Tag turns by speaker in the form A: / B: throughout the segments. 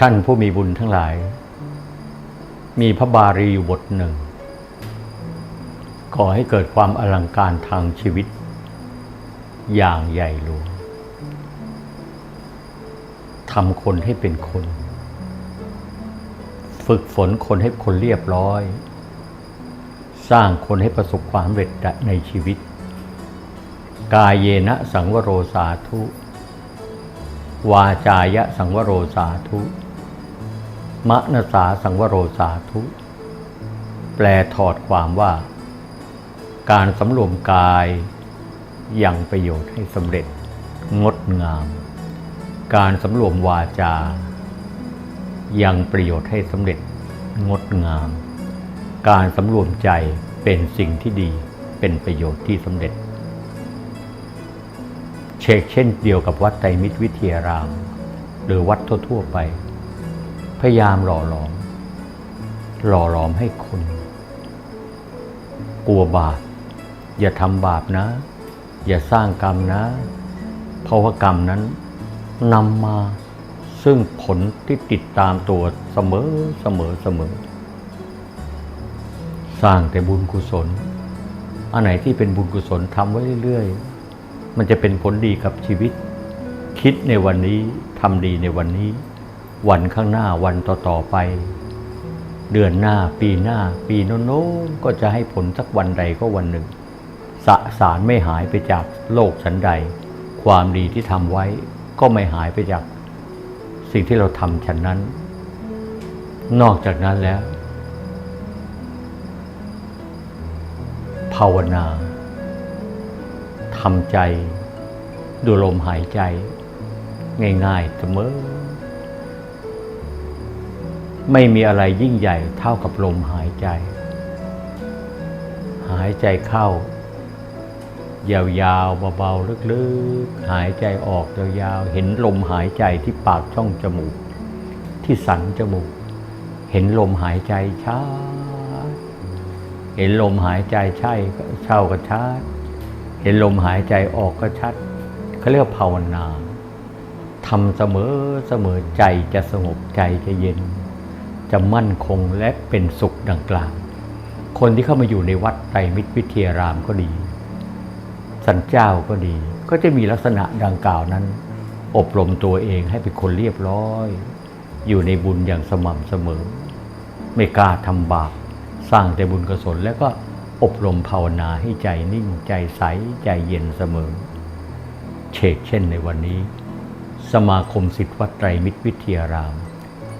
A: ท่านผู้มีบุญทั้งหลาย มีพระบารีอยู่บทหนึ่งก่อให้เกิดความอลังการทางชีวิต อย่างใหญ่หลวงทำคนให้เป็นคน ฝึกฝนคนให้คนเรียบร้อย สร้างคนให้ประสบความสำเร็จในชีวิต กายเยนะสังวโรสาธุวาจายะสังวโรสาธุ มะนสาสังวโรสาธุ แปลถอดความว่า การสำรวมกายยังประโยชน์ให้สำเร็จ งดงาม การสำรวมวาจา ยังประโยชน์ให้สำเร็จ งดงาม การสำรวมใจเป็นสิ่งที่ดีเป็นประโยชน์ที่สำเร็จ เชกเช่นเดียวกับวัดไตรมิตรวิทยาราม หรือวัดทั่วๆไป พยายามหล่อหลอม หล่อหลอมให้คน กลัวบาป อย่าทำบาปนะ อย่าสร้างกรรมนะ เพราะว่ากรรมนั้นนำมาซึ่งผลที่ติดตามตัวเสมอเสมอเสมอ สร้างแต่บุญกุศล อันไหนที่เป็นบุญกุศลทำไว้เรื่อยๆ มันจะเป็นผลดีกับชีวิต คิดในวันนี้ทำดีในวันนี้ วันข้างหน้าวันต่อๆไป เดือนหน้าปีหน้า ปีโน้นก็จะให้ผลสักวันใดก็วันหนึ่ง สะสารไม่หายไปจากโลกชั้นใด ความดีที่ทำไว้ก็ไม่หายไปจาก สิ่งที่เราทำฉันนั้น นอกจากนั้นแล้ว ภาวนาทำใจ ดูลมหายใจ ง่ายๆเสมอ ไม่มีอะไรยิ่งใหญ่เท่ากับลมหายใจ หายใจเข้า ยาวๆเบาๆลึกๆ หายใจออกยาวๆเห็นลมหายใจที่ปากช่องจมูก ที่สันจมูก เห็นลมหายใจช้าเห็นลมหายใจใช่เช่าก็ชัด เห็นลมหายใจออกก็ชัดเขาเรียกว่าภาวนาทำเสมอเสมอใจจะสงบใจจะเย็น จะมั่นคงและเป็นสุขดังกล่าว คนที่เข้ามาอยู่ในวัดไตรมิตรวิทยารามก็ดี สันเจ้าก็ดี ก็จะมีลักษณะดังกล่าวนั้น อบรมตัวเองให้เป็นคนเรียบร้อย อยู่ในบุญอย่างสม่ำเสมอ ไม่กล้าทำบาปสร้างแต่บุญกุศลแล้วก็อบรมภาวนาให้ใจนิ่งใจใสใจเย็นเสมอ เชกเช่นในวันนี้ สมาคมสิทธิวัดไตรมิตรวิทยาราม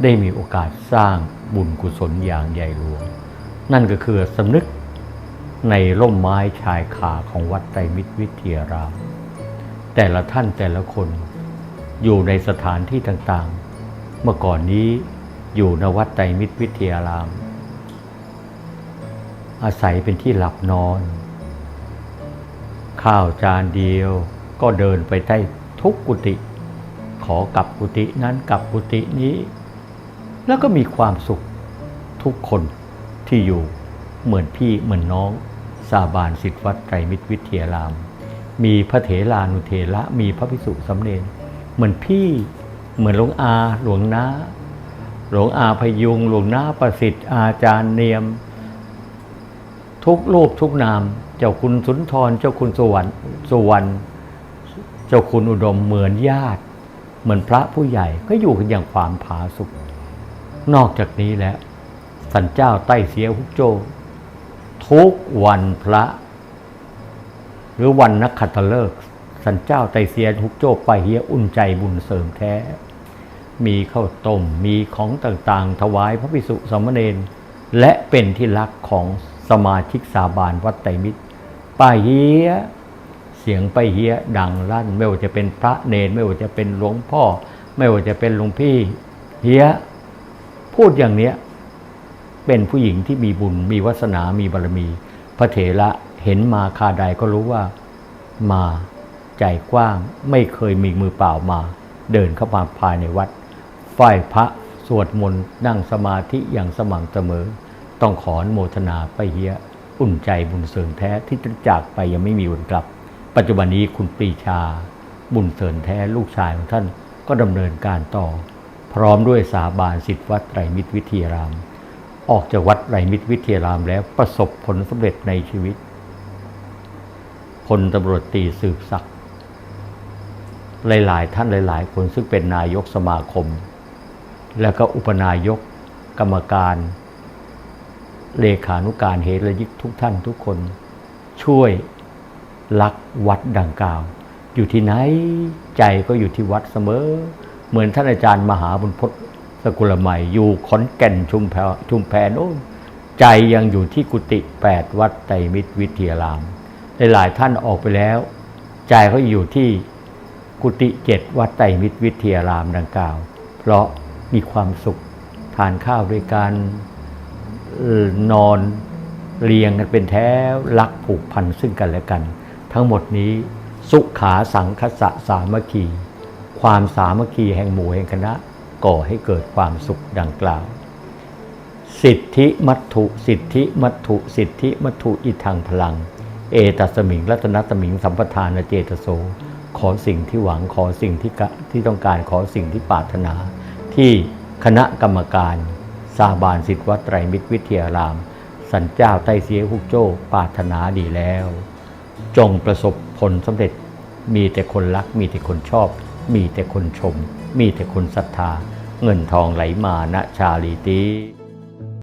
A: ได้มีโอกาสสร้างบุญกุศลอย่างใหญ่หลวง นั่นก็คือสำนึกในร่มไม้ชายคาของวัดไตรมิตรวิทยาราม แต่ละท่านแต่ละคนอยู่ในสถานที่ต่างๆ เมื่อก่อนนี้อยู่ในวัดไตรมิตรวิทยาราม อาศัยเป็นที่หลับนอน ข้าวจานเดียวก็เดินไปได้ทุกกุฏิขอกลับกุฏินั้นกลับกุฏินี้ แล้วก็มีความสุขทุกคนที่อยู่เหมือนพี่เหมือนน้อง สาบานสิทธิวัดไตรมิตรวิทยาราม มีพระเถรานุเถระมีพระภิกษุสำเร็จเหมือนพี่เหมือนหลวงอาหลวงนาหลวงอาพยุงหลวงนาประสิทธิ์อาจารย์เนียม ทุกรูปทุกนาม เจ้าคุณสุนทร เจ้าคุณสุวรรณสุวรรณเจ้าคุณอุดมเหมือนญาติ เหมือนพระผู้ใหญ่ก็อยู่กันอย่างความผาสุก นอกจากนี้แล้ว สันเจ้าใต้เสียฮุกโจ ทุกวันพระ หรือวันนักขัตฤกษ์สันเจ้าไตเสียฮุกโจไปเฮียอุ่นใจบุญเสริมแท้ มีข้าวต้มมีของต่างๆ ถวายพระภิกษุสามเณรและเป็นที่รักของสมาชิกสาบานวัดไตรมิตรป้าเฮียเสียงไปเฮียดังลั่น ไม่ว่าจะเป็นพระเนรไม่ว่าจะเป็นหลวงพ่อ ไม่ว่าจะเป็นหลวงพี่เฮีย พูดอย่างเนี้ยเป็นผู้หญิงที่มีบุญ มีวาสนา มีบารมี พระเถระเห็นมาคาใดก็รู้ว่ามาใจกว้างไม่เคยมีมือเปล่ามา เดินเข้ามาภายในวัดฝ่ายพระสวดมนต์นั่งสมาธิอย่างสม่ำเสมอ ต้องขอนโมทนาไปเฮียอุ่นใจบุญเสริมแท้ที่จะจากไปยังไม่มีวันกลับ ปัจจุบันนี้คุณปรีชา บุญเสริมแท้ลูกชายของท่านก็ดำเนินการต่อ พร้อมด้วยสาบานสิทธิวัดไตรมิตรวิทยาราม ออกจากวัดไตรมิตรวิทยารามแล้วประสบผลสำเร็จในชีวิตพลตำรวจตีสืบศักดิ์หลาย ๆ ท่านหลาย ๆ คนซึ่งเป็นนายกสมาคม แล้วก็อุปนายกกรรมการ เลขานุการเหตุระยิกทุกท่านทุกคน ช่วยรักวัดดังกล่าว อยู่ที่ไหนใจก็อยู่ที่วัดเสมอ เหมือนท่านอาจารย์มหาบุญพจน์สกุลใหม่อยู่ขอนแก่นชุมแพชุมแพโน้นใจยังอยู่ที่กุฏิแปดวัดไตรมิตรวิทยารามหลายท่านออกไปแล้ว ใจเขาอยู่ที่กุฏิเจ็ดวัดไตรมิตรวิทยารามดังกล่าว เพราะมีความสุขทานข้าวด้วยกันนอนเรียงกันเป็นแถวรักผูกพันซึ่งกันและกัน ทั้งหมดนี้สุขาสังคสะสามัคคี ความสามัคคีแห่งหมู่แห่งคณะก่อให้เกิดความสุขดังกล่าว สิทธิมัตถุ สิทธิมัตถุ สิทธิมัตถุอิทังพลัง เอตัสมิงรัตนตมิงสัมปทานเจตโส ขอสิ่งที่หวังขอสิ่งที่ที่ต้องการขอสิ่งที่ปรารถนา ที่คณะกรรมการสาบานสิทธวัดไตรมิตรวิทยาราม สันเจ้าไต้เสียฮุกโจ้ปรารถนาดีแล้ว จงประสบผลสำเร็จมีแต่คนรักมีแต่คนชอบ มีแต่คนชม มีแต่คนศรัทธา เงินทองไหลมาณชาลีตี